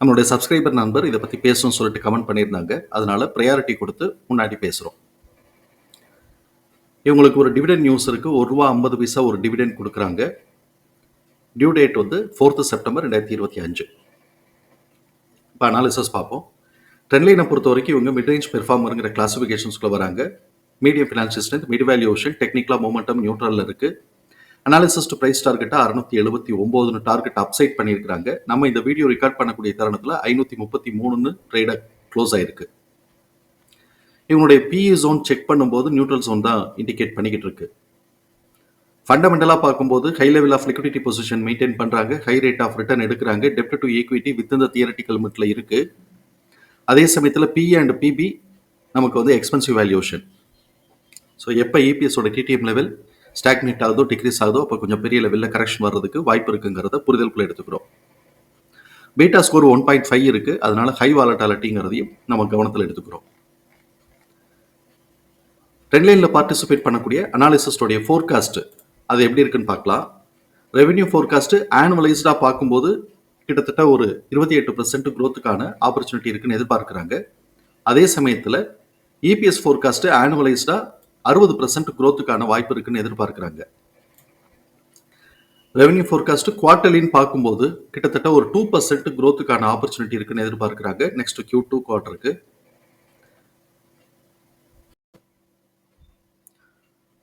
நம்மளுடைய சப்ஸ்கிரைபர் நண்பர் இதை பற்றி பேசணும்னு சொல்லிட்டு கமெண்ட் பண்ணியிருந்தாங்க. அதனால ப்ரையாரிட்டி கொடுத்து முன்னாடி பேசுகிறோம் இவங்களுக்கு ஒரு டிவிடெண்ட் நியூஸ் இருக்குது ஒரு ரூபா ஐம்பது பைசா ஒரு டிவிடெண்ட் கொடுக்குறாங்க. டியூ டேட் வந்து ஃபோர்த்து செப்டம்பர் ரெண்டாயிரத்தி இருபத்தி அஞ்சு. இப்போ அனாலிசஸ் பார்ப்போம். ட்ரெண்ட்லைனை பொறுத்த வரைக்கும் இவங்க மிட்ரேஞ்ச் பெர்ஃபார்மருங்கிற கிளாசிஃபிகேஷன்ஸ்குள்ள வராங்க. Medium financial strength mid valuation டெக்னிக்கலாக மூமெண்டம் நியூட்ரலில் இருக்குது அனாலிசிஸ் பிரைஸ் டார்கெட்டாக அறுநூத்தி எழுபத்தி ஒம்போதுன்னு டார்கெட் அப்சைட் பண்ணியிருக்காங்க நம்ம இந்த வீடியோ ரெக்கார்ட் பண்ணக்கூடிய தருணத்தில் ஐநூற்றி முப்பத்தி மூணுன்னு ட்ரேட க்ளோஸ் ஆயிருக்கு. இவனுடைய பிஇ ஜோன் செக் பண்ணும்போது நியூட்ரல் ஜோன் தான் இண்டிகேட் பண்ணிக்கிட்டு இருக்கு. ஃபண்டமெண்டலாக பார்க்கும்போது high level of liquidity position maintain பண்ணுறாங்க ஹை ரேட் ஆஃப் ரிட்டர்ன் எடுக்கிறாங்க. டெப்ட் டு ஈக்விட்டி வித் இந்த தியரட்டிக்கல் லிமிட்ல இருக்கு. அதே சமயத்தில் பி அண்ட் பிபி நமக்கு வந்து எக்ஸ்பென்சிவ் வேல்யூஷன் ஸோ எப்போ இபிஎஸோட டிடிஎம் லெவல் ஸ்டாக்னேட் ஆகுதோ டிக்ரீஸ் ஆகுதோ அப்போ கொஞ்சம் பெரிய லெவலில் கரெக்ஷன் வர்றதுக்கு வாய்ப்பு இருக்குங்கிறத புரிதலுக்குள்ள எடுத்துக்கிறோம். Beta score one point five இருக்குது அதனால ஹை வாலட்டாலிட்டிங்கிறதையும் நம்ம கவனத்தில் எடுத்துக்கிறோம். ட்ரெண்ட்லைனில் பார்ட்டிசிபேட் பண்ணக்கூடிய அனாலிசிஸ்டோடைய ஃபோர்காஸ்ட்டு அது எப்படி இருக்குன்னு பார்க்கலாம். ரெவென்யூ ஃபோர்காஸ்ட்டு ஆனுவலைஸ்டாக பார்க்கும்போது கிட்டத்தட்ட ஒரு இருபத்தி எட்டு பர்சன்ட் க்ரோத்துக்கான ஆப்பர்ச்சுனிட்டி இருக்குன்னு எதிர்பார்க்குறாங்க. அதே சமயத்தில் இபிஎஸ் ஃபோர்காஸ்ட்டு ஆனுவலைஸ்டாக அறுபது பர்சன்ட் குரோத்துக்கான வாய்ப்பு இருக்குன்னு எதிர்பார்க்குறாங்க. ரெவன்யூ ஃபோர்காஸ்ட் குவார்டர்லின்னு பார்க்கும்போது கிட்டத்தட்ட ஒரு டூ பர்சன்ட் குரோத்துக்கான ஆப்பர்ச்சுனிட்டி இருக்குன்னு எதிர்பார்க்குறாங்க. நெக்ஸ்ட் கியூ டூ குவார்டருக்கு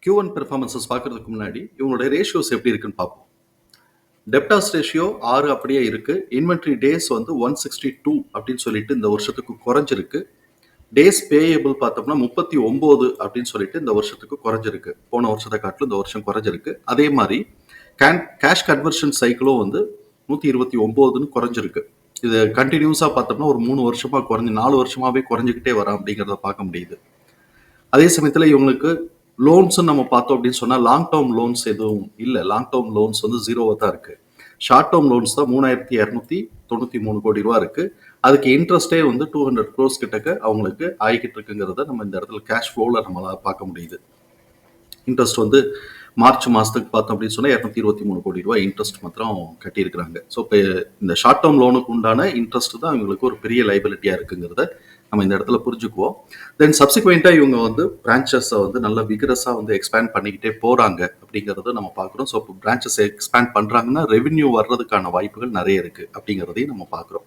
கியூ ஒன் பெர்ஃபார்மன்சஸ் பார்க்கறதுக்கு முன்னாடி இவங்களுடைய ரேஷியோஸ் எப்படி இருக்குன்னு பார்ப்போம். டெப்டாஸ் ரேஷியோ ஆறு அப்படியே இருக்கு. இன்வென்ட்ரி டேஸ் வந்து ஒன் சிக்ஸ்டி டூ அப்படின்னு சொல்லிட்டு இந்த வருஷத்துக்கு குறைஞ்சிருக்கு. டேஸ் பேயபிள் பார்த்தோம்னா முப்பத்தி ஒம்பது அப்படின்னு சொல்லிட்டு இந்த வருஷத்துக்கு குறைஞ்சிருக்கு. போன வருஷத்தை காட்டிலும் இந்த வருஷம் குறைஞ்சிருக்கு. அதே மாதிரி கேன் கேஷ் கன்வர்ஷன் சைக்கிளும் வந்து நூற்றி இருபத்தி ஒம்போதுன்னு குறைஞ்சிருக்கு. இது கண்டினியூஸாக பார்த்தோம்னா ஒரு மூணு வருஷமாக குறைஞ்சி நாலு வருஷமாகவே குறைஞ்சிக்கிட்டே வரோம் அப்படிங்கிறத பார்க்க முடியுது. அதே சமயத்தில் இவங்களுக்கு லோன்ஸும் நம்ம பார்த்தோம் அப்படின்னு சொன்னால் லாங் டேர்ம் லோன்ஸ் எதுவும் இல்லை. லாங் டேர்ம் லோன்ஸ் வந்து ஜீரோவாக தான் இருக்குது ஷார்ட் டேர்ம் லோன்ஸ் தான் மூணாயிரத்தி இரநூத்தி தொண்ணூற்றி மூணு கோடி ரூபா இருக்குது அதுக்கு இன்ட்ரெஸ்டே வந்து டூ ஹண்ட்ரட் க்ரோஸ் கிட்டக்க அவங்களுக்கு ஆகிக்கிட்டு இருக்குங்கிறத நம்ம இந்த இடத்துல கேஷ் ஃப்ளோவில் நம்மளால் பார்க்க முடியுது. இன்ட்ரெஸ்ட் வந்து மார்ச் மாதத்துக்கு பார்த்தோம் அப்படின்னு சொன்னால் இரநூத்தி இருபத்தி மூணு கோடி ரூபாய் இன்ட்ரெஸ்ட் மாத்திரம் கட்டியிருக்கிறாங்க. ஸோ இப்போ இந்த ஷார்ட் டேர்ம் லோனுக்கு உண்டான இன்ட்ரெஸ்ட் தான் இவங்களுக்கு ஒரு பெரிய லைபிலிட்டியாக இருக்குங்கிறத நம்ம இந்த இடத்துல புரிஞ்சுக்குவோம். தென் சப்சிக்வெண்ட்டாக இவங்க வந்து பிரான்ச்சஸை வந்து நல்ல விகரஸாக வந்து எக்ஸ்பேண்ட் பண்ணிக்கிட்டே போகிறாங்க அப்படிங்கிறத நம்ம பார்க்குறோம். ஸோ இப்போ பிரான்ச்சஸ் எக்ஸ்பேண்ட் பண்ணுறாங்கன்னா ரெவென்யூ வர்றதுக்கான வாய்ப்புகள் நிறைய இருக்குது அப்படிங்கிறதையும் நம்ம பார்க்குறோம்.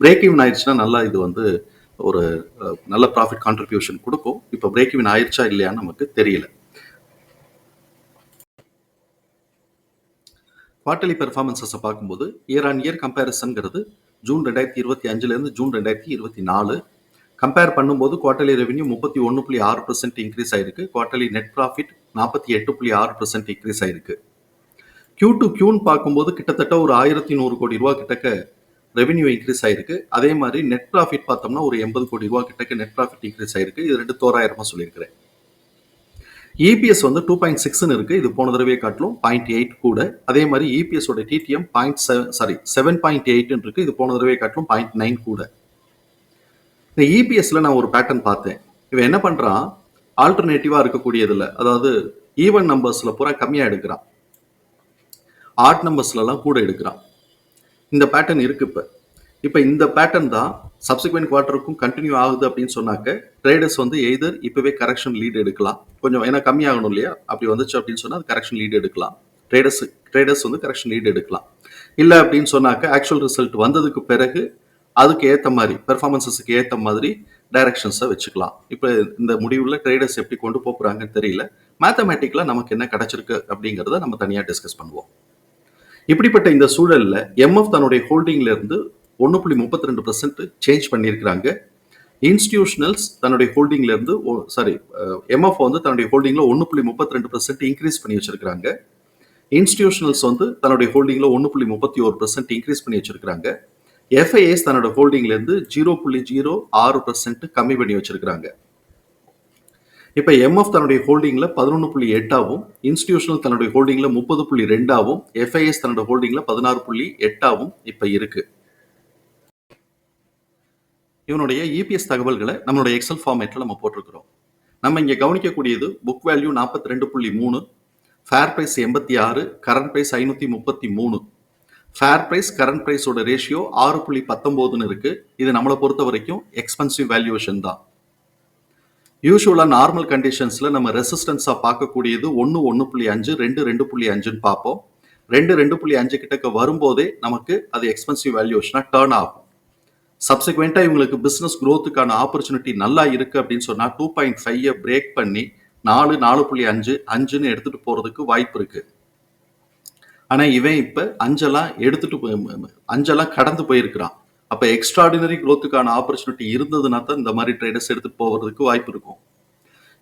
பிரேக் ஈவன் ஆயிடுச்சுன்னா நல்லா இது வந்து ஒரு நல்ல ப்ராஃபிட் கான்ட்ரிபியூஷன் கொடுக்கும். இப்போ பிரேக் ஈவன் ஆயிடுச்சா இல்லையான்னு நமக்கு தெரியல. குவார்டர்லி பெர்ஃபார்மன்ஸஸை பார்க்கும்போது இயர் ஆன் இயர் கம்பேரிசன்கிறது ஜூன் ரெண்டாயிரத்தி இருபத்தி அஞ்சுலேருந்து ஜூன் ரெண்டாயிரத்தி இருபத்தி நாலு கம்பேர் பண்ணும்போது குவார்டர்லி ரெவென்யூ முப்பத்தி ஒன்று புள்ளி ஆறு பர்சன்ட் இன்க்ரீஸ் ஆயிருக்கு. குவார்டர்லி நெட் ப்ராஃபிட் நாற்பத்தி எட்டு புள்ளி ஆறு பர்சன்ட் இன்க்ரீஸ் ஆயிருக்கு. கியூ டு கியூன்னு பார்க்கும்போது கிட்டத்தட்ட ஒரு ஆயிரத்தி நூறு கோடி ரூபா கிட்டக்க ரெவென்யூ இன்க்ரீஸ் ஆயிருக்கு. அதே மாதிரி நெட் ப்ராஃபிட் பார்த்தோம்னா ஒரு எண்பது கோடி ரூபா கிட்டக்க நெட் ப்ராஃபிட் இன்க்ரீஸ் ஆயிருக்கு. இது ரெண்டு தோராயிரமா சொல்லியிருக்கிறேன். இபிஎஸ் வந்து டூ பாயிண்ட் சிக்ஸ்னு இருக்கு. இது போன தடவையே காட்டிலும் பாயிண்ட் எயிட் கூட. அதே மாதிரி இபிஎஸோட TTM point seven sorry seven point எயிட்னு இருக்கு. இது போன தடவையை காட்டிலும் பாயிண்ட் நைன் கூட. இந்த இபிஎஸ்ல நான் ஒரு பேட்டர்ன் பார்த்தேன். இவன் என்ன பண்றான்? ஆல்டர்னேட்டிவா இருக்கக்கூடியதுல அதாவது ஈவன் நம்பர்ஸ்ல பூரா கம்மியா எடுக்கிறான். ஆட் நம்பர்ஸ்லலாம் கூட எடுக்கிறான். இந்த பேட்டர்ன் இருக்கு இப்போ. இப்போ இந்த பேட்டர்ன் தான் சப்சிக்வெண்ட் குவார்ட்டருக்கும் கண்டினியூ ஆகுது அப்படின்னு சொன்னாக்க ட்ரேடர்ஸ் வந்து எய்தர் இப்போவே கரெக்ஷன் லீட் எடுக்கலாம். கொஞ்சம் ஏன்னா கம்மியாகணும் இல்லையா? அப்படி வந்துச்சு அப்படின்னு சொன்னால் அது கரெக்ஷன் லீட் எடுக்கலாம். ட்ரேடர்ஸ் ட்ரேடர்ஸ் வந்து கரெக்ஷன் லீட் எடுக்கலாம். இல்லை அப்படின்னு சொன்னாக்க ஆக்சுவல் ரிசல்ட் வந்ததுக்கு பிறகு அதுக்கு ஏற்ற மாதிரி பெர்ஃபார்மன்ஸஸுக்கு ஏற்ற மாதிரி டைரக்ஷன்ஸை வச்சுக்கலாம். இப்போ இந்த முடிவில் ட்ரேடர்ஸ் எப்படி கொண்டு போகிறாங்கன்னு தெரியல. மேத்தமேட்டிக்கலாக நமக்கு என்ன கிடைச்சிருக்கு அப்படிங்கிறத நம்ம தனியாக டிஸ்கஸ் பண்ணுவோம். இப்படிப்பட்ட இந்த சூழலில் எம்எஃப் தன்னுடைய ஹோல்டிங்லேருந்து ஒன்று புள்ளி முப்பத்தி ரெண்டு பர்சன்ட் சேஞ்ச் பண்ணியிருக்கிறாங்க. இன்ஸ்டிடியூஷனல்ஸ் தன்னுடைய ஹோல்டிங்லேருந்து சாரி எம்எஃப் வந்து தன்னுடைய ஹோல்டிங்கில் ஒன்று புள்ளி முப்பத்தி ரெண்டு பர்சன்ட் இன்க்ரீஸ் பண்ணி வச்சிருக்காங்க இன்ஸ்டிடியூஷனல்ஸ் வந்து தன்னுடைய ஹோல்டிங்ல ஒன்று புள்ளி முப்பத்தி ஒரு பர்சன்ட் இன்க்ரீஸ் பண்ணி வச்சிருக்காங்க எஃப்ஐஎஸ் தன்னோட ஹோல்டிங்ல இருந்து ஜீரோ புள்ளி ஜீரோ ஆறு பர்சன்ட் கம்மி பண்ணி வச்சிருக்கிறாங்க. இப்போ எம்எஃப் தன்னுடைய ஹோல்டிங்ல பதினொன்று புள்ளி எட்டாகவும் இன்ஸ்டிடியூஷனல் தன்னுடைய ஹோல்டிங்ல முப்பது புள்ளி ரெண்டாகவும் எஃப்ஐஎஸ் தன்னோட ஹோல்டிங்ல பதினாறு புள்ளி எட்டாவும் இப்போ இருக்கு. இவனுடைய இபிஎஸ் தகவல்களை நம்மளுடைய எக்ஸல் ஃபார்மேட்டில் நம்ம போட்டிருக்கிறோம். நம்ம இங்கே கவனிக்கக்கூடியது புக் வேல்யூ நாற்பத்தி ரெண்டு புள்ளி மூணு ஃபேர் ப்ரைஸ் எண்பத்தி ஆறு கரண்ட் ப்ரைஸ் ஐநூற்றி முப்பத்தி மூணு. ஃபேர் ப்ரைஸ் கரண்ட் ப்ரைஸோட ரேஷியோ ஆறு புள்ளி பத்தொம்போதுன்னு இருக்கு. இது நம்மளை பொறுத்த வரைக்கும் எக்ஸ்பென்சிவ் வேல்யூவேஷன் தான். யூஸ்வலாக நார்மல் கண்டிஷன்ஸில் நம்ம ரெசிஸ்டன்ஸாக பார்க்கக்கூடியது ஒன்று ஒன்று புள்ளி அஞ்சு ரெண்டு ரெண்டு புள்ளி அஞ்சுன்னு பார்ப்போம். ரெண்டு ரெண்டு புள்ளி அஞ்சு கிட்டக்க வரும்போதே நமக்கு அது எக்ஸ்பென்சிவ் வேல்யூவேஷனாக டேர்ன் ஆகும். சப்சிக்வெண்ட்டாக இவங்களுக்கு பிஸ்னஸ் க்ரோத்துக்கான ஆப்பர்ச்சுனிட்டி நல்லா இருக்குது அப்படின்னு சொன்னால் டூ பாயிண்ட் ஃபைவ் பிரேக் பண்ணி நாலு நாலு புள்ளி அஞ்சு அஞ்சுன்னு எடுத்துகிட்டு போகிறதுக்கு வாய்ப்பு இருக்குது ஆனால் இவன் இப்போ அஞ்செல்லாம் எடுத்துட்டு போய் அஞ்செல்லாம் கடந்து போயிருக்கிறான். அப்போ எக்ஸ்ட்ராடினரி குரோத்துக்கான ஆப்பர்ச்சுனிட்டி இருந்ததுன்னா தான் இந்த மாதிரி ட்ரேடர்ஸ் எடுத்துட்டு போகிறதுக்கு வாய்ப்பு இருக்கும்.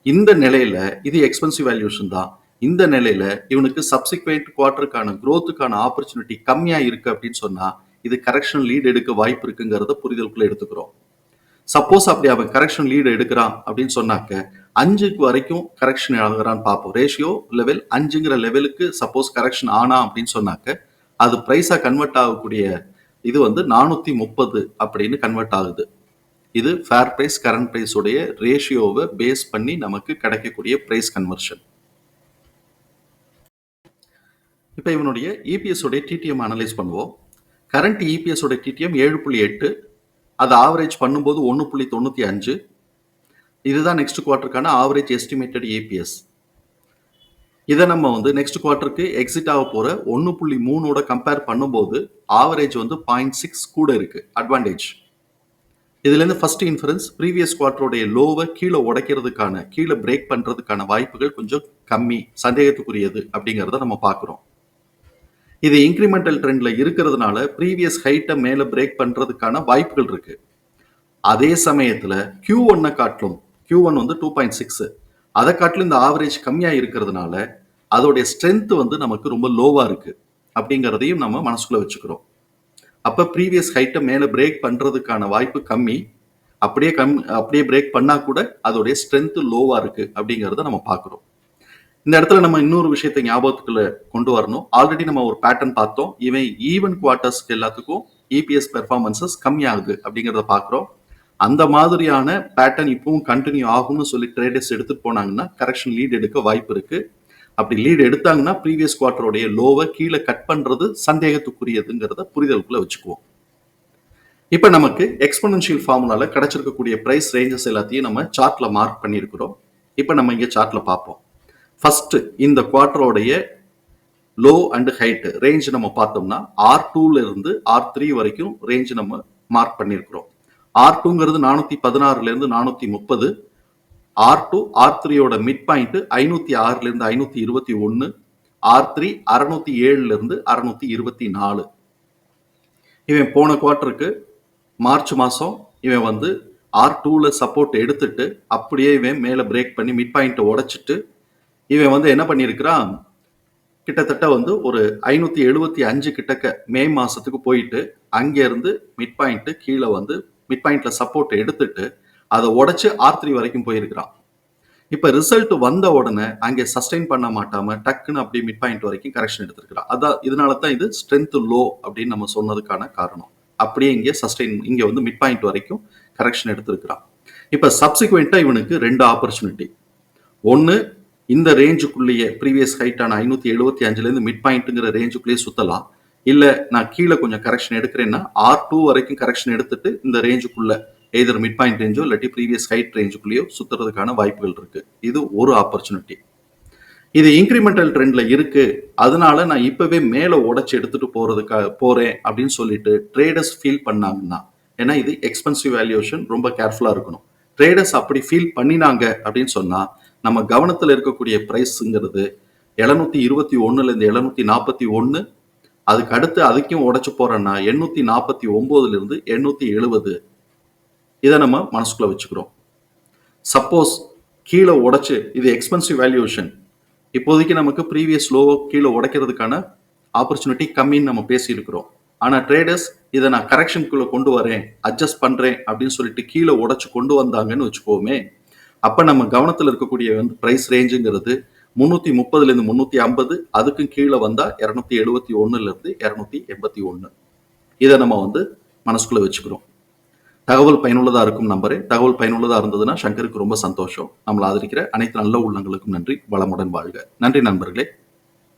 இந்த நிலையில இது எக்ஸ்பென்சிவ் வேல்யூஷன் தான். இந்த நிலையில இவனுக்கு சப்சிக்வெண்ட் குவார்டருக்கான குரோத்துக்கான ஆப்பர்ச்சுனிட்டி கம்மியா இருக்கு அப்படின்னு சொன்னா இது கரெக்ஷன் லீட் எடுக்க வாய்ப்பு இருக்குங்கிறத புரிதலுக்குள்ள எடுத்துக்கிறோம். சப்போஸ் அப்படி அவன் கரெக்ஷன் லீடு எடுக்கிறான் அப்படின்னு சொன்னாக்க அஞ்சுக்கு வரைக்கும் கரெக்ஷன் ஆகுறான்னு பார்ப்போம். ரேஷியோ லெவல் அஞ்சுங்கிற லெவலுக்கு சப்போஸ் கரெக்ஷன் ஆனா அப்படின்னு சொன்னாக்க அது ப்ரைஸாக கன்வெர்ட் ஆகக்கூடிய இது வந்து நானூற்றி முப்பது அப்படின்னு கன்வெர்ட் ஆகுது. இது ஃபேர் ப்ரைஸ் கரண்ட் ப்ரைஸோடைய ரேஷியோவை பேஸ் பண்ணி நமக்கு கிடைக்கக்கூடிய ப்ரைஸ் கன்வர்ஷன் இப்போ இவனுடைய இபிஎஸ் உடைய டிடிஎம் அனலைஸ் பண்ணுவோம். கரண்ட் இபிஎஸ் உடைய டிடிஎம் ஏழு புள்ளி எட்டு அது ஆவரேஜ் பண்ணும்போது ஒன்று புள்ளி தொண்ணூற்றி அஞ்சு இதுதான் நெக்ஸ்ட் குவார்ட்டருக்கான ஆவரேஜ் எஸ்டிமேட்டட் ஏபிஎஸ் இதை நம்ம வந்து நெக்ஸ்ட் குவார்ட்டருக்கு எக்ஸிட் ஆக போகிற ஒன்று புள்ளி மூணோட கம்பேர் பண்ணும்போது ஆவரேஜ் வந்து பாயிண்ட் சிக்ஸ் கூட இருக்குது அட்வான்டேஜ் இதுலேருந்து ஃபர்ஸ்ட் இன்ஃபரன்ஸ் ப்ரீவியஸ் குவார்ட்டருடைய லோவை கீழே உடைக்கிறதுக்கான கீழே பிரேக் பண்ணுறதுக்கான வாய்ப்புகள் கொஞ்சம் கம்மி சந்தேகத்துக்குரியது அப்படிங்கிறத நம்ம பார்க்குறோம். இது இன்க்ரிமெண்டல் ட்ரெண்டில் இருக்கிறதுனால ப்ரீவியஸ் ஹைட்டை மேலே பிரேக் பண்ணுறதுக்கான வாய்ப்புகள் இருக்குது அதே சமயத்தில் கியூ ஒன்னை காட்டிலும் கியூ ஒன் வந்து டூ பாயிண்ட் சிக்ஸ் அதை காட்டிலும் இந்த ஆவரேஜ் கம்மியாக இருக்கிறதுனால அதோடைய ஸ்ட்ரென்த் வந்து நமக்கு ரொம்ப லோவாக இருக்குது அப்படிங்கிறதையும் நம்ம மனசுக்குள்ளே வச்சுக்கிறோம். அப்போ ப்ரீவியஸ் ஹைட்டை மேலே பிரேக் பண்ணுறதுக்கான வாய்ப்பு கம்மி. அப்படியே கம் அப்படியே பிரேக் பண்ணால் கூட அதோடைய ஸ்ட்ரென்த்து லோவாக இருக்குது அப்படிங்கிறத நம்ம பார்க்குறோம். இந்த இடத்துல நம்ம இன்னொரு விஷயத்தை ஞாபகத்துக்குள்ள கொண்டு வரணும். ஆல்ரெடி நம்ம ஒரு பேட்டர்ன் பார்த்தோம். இவன் ஈவன் குவார்ட்டர்ஸ்க்கு எல்லாத்துக்கும் இபிஎஸ் பெர்ஃபார்மன்சஸ் கம்மியாகுது அப்படிங்கிறத பார்க்குறோம். அந்த மாதிரியான பேட்டர்ன் இப்பவும் கண்டினியூ ஆகும்னு சொல்லி ட்ரேடர்ஸ் எடுத்துட்டு போனாங்கன்னா கரெக்ஷன் லீட் எடுக்க வாய்ப்பு இருக்கு. அப்படி லீடு எடுத்தாங்கன்னா ப்ரீவியஸ் குவார்டருடைய லோவை கீழே கட் பண்றது சந்தேகத்துக்குரியதுங்கிறத புரிதலுக்குள்ள வச்சுக்குவோம். இப்போ நமக்கு எக்ஸ்பனன்ஷியல் ஃபார்முலால கிடைச்சிருக்கக்கூடிய ப்ரைஸ் ரேஞ்சஸ் எல்லாத்தையும் நம்ம சார்ட்ல மார்க் பண்ணியிருக்கிறோம். இப்போ நம்ம இங்கே சார்ட்ல பார்ப்போம். ஃபர்ஸ்ட் இந்த குவார்டருடைய லோ அண்ட் ஹைட் ரேஞ்ச் நம்ம பார்த்தோம்னா ஆர் டூல இருந்து ஆர் த்ரீ வரைக்கும் ரேஞ்ச் நம்ம மார்க் பண்ணியிருக்கிறோம். ஆர் டூங்கிறது நானூத்தி பதினாறுல இருந்து நானூத்தி முப்பது. ஆர் டூ ஆர் த்ரீயோட மிட் பாயிண்ட் ஐநூத்தி ஆறுல இருந்து ஐநூத்தி இருபத்தி ஒன்னு. ஆர் த்ரீ அறுநூத்தி ஏழுல இருந்து அறுநூத்தி இருபத்தி நாலு. இவன் போன குவார்ட்டருக்கு மார்ச் மாசம் இவன் வந்து ஆர் டூல சப்போர்ட் எடுத்துட்டு அப்படியே இவன் மேல பிரேக் பண்ணி மிட் பாயிண்ட்டை உடைச்சிட்டு இவன் வந்து என்ன பண்ணியிருக்கிறான்? கிட்டத்தட்ட வந்து ஒரு ஐநூத்தி எழுபத்தி அஞ்சு கிட்டக்க மே மாசத்துக்கு போயிட்டு அங்கேருந்து மிட் பாயிண்ட் கீழே வந்து மிட் பாயிண்ட்ல சப்போர்ட் எடுத்துட்டு அதை உடைச்சு ஆர் த்ரீ வரைக்கும் போயிருக்கிறான். இப்போ ரிசல்ட் வந்த உடனே அங்கே சஸ்டெயின் பண்ண மாட்டாம டக்குன்னு அப்படி மிட் பாயிண்ட் வரைக்கும் கரெக்ஷன் எடுத்திருக்கிறான். அதான் இதனால தான் இது ஸ்ட்ரென்த் லோ அப்படின்னு நம்ம சொன்னதுக்கான காரணம். அப்படியே இங்கே சஸ்டெயின் இங்கே வந்து மிட் பாயிண்ட் வரைக்கும் கரெக்ஷன் எடுத்திருக்கிறான். இப்போ சப்சிக்வெண்ட்டாக இவனுக்கு ரெண்டு ஆப்பர்ச்சுனிட்டி ஒன்று இந்த ரேஞ்சுக்குள்ளேயே ப்ரீவியஸ் ஹைட்டான ஐநூற்றி எழுபத்தி அஞ்சுலேருந்து மிட் பாயிண்ட்டுங்கிற ரேஞ்சுக்குள்ளேயே சுற்றலாம் இல்லை நான் கீழே கொஞ்சம் கரெக்ஷன் எடுக்கிறேன்னா ஆர் டூ வரைக்கும் கரெக்ஷன் எடுத்துட்டு இந்த ரேஞ்சுக்குள்ள எதிர் மிட் பாயிண்ட் ரேஞ்சோ இல்லாட்டி ப்ரீவியஸ் ஹைட் ரேஞ்சுக்குள்ளேயோ சுத்துறதுக்கான வாய்ப்புகள் இருக்கு. இது ஒரு ஆப்பர்ச்சுனிட்டி இது இன்க்ரிமெண்டல் ட்ரெண்ட்ல இருக்கு. அதனால நான் இப்பவே மேலே உடச்சி எடுத்துட்டு போறதுக்காக போறேன் அப்படின்னு சொல்லிட்டு ட்ரேடர்ஸ் ஃபீல் பண்ணாங்கன்னா ஏன்னா இது எக்ஸ்பென்சிவ் வேல்யூஷன் ரொம்ப கேர்ஃபுல்லா இருக்கணும். ட்ரேடர்ஸ் அப்படி ஃபீல் பண்ணினாங்க அப்படின்னு சொன்னா நம்ம கவனத்தில் இருக்கக்கூடிய ப்ரைஸுங்கிறது எழுநூத்தி இருபத்தி ஒன்னுல இருந்து எழுநூத்தி நாற்பத்தி ஒன்னு அதுக்கு அடுத்து அதுக்கும் உடைச்சு போறேன்னா எண்ணூத்தி நாற்பத்தி ஒன்பதுல இருந்து எண்ணூத்தி எழுபது இதை நம்ம மனசுக்குள்ள வச்சுக்கிறோம். சப்போஸ் கீழே உடைச்சு இது எக்ஸ்பென்சிவ் வேல்யூஷன் இப்போதைக்கு நமக்கு ப்ரீவியஸ் லோவோ கீழே உடைக்கிறதுக்கான ஆப்பர்ச்சுனிட்டி கம்மின்னு நம்ம பேசியிருக்கிறோம். ஆனால் ட்ரேடர்ஸ் இதை நான் கரெக்ஷனுக்குள்ளே கொண்டு வரேன் அட்ஜஸ்ட் பண்ணுறேன் அப்படின்னு சொல்லிட்டு கீழே உடச்சு கொண்டு வந்தாங்கன்னு வச்சுக்கோமே அப்போ நம்ம கவனத்தில் இருக்கக்கூடிய வந்து ப்ரைஸ் ரேஞ்சுங்கிறது முந்நூற்றி முப்பதுலேருந்து முன்னூற்றி ஐம்பது அதுக்கும் கீழே வந்தால் இரநூத்தி எழுபத்தி ஒன்றுலேருந்து இரநூத்தி எண்பத்தி ஒன்று இதை நம்ம வந்து மனசுக்குள்ளே வச்சுக்கிறோம். தகவல் பயனுள்ளதாக இருக்கும் நம்பரே. தகவல் பயனுள்ளதாக இருந்ததுன்னா சங்கருக்கு ரொம்ப சந்தோஷம். நம்மளை ஆதரிக்கிற அனைத்து நல்ல உள்ளங்களுக்கும் நன்றி. வளமுடன் வாழ்க. நன்றி நண்பர்களே.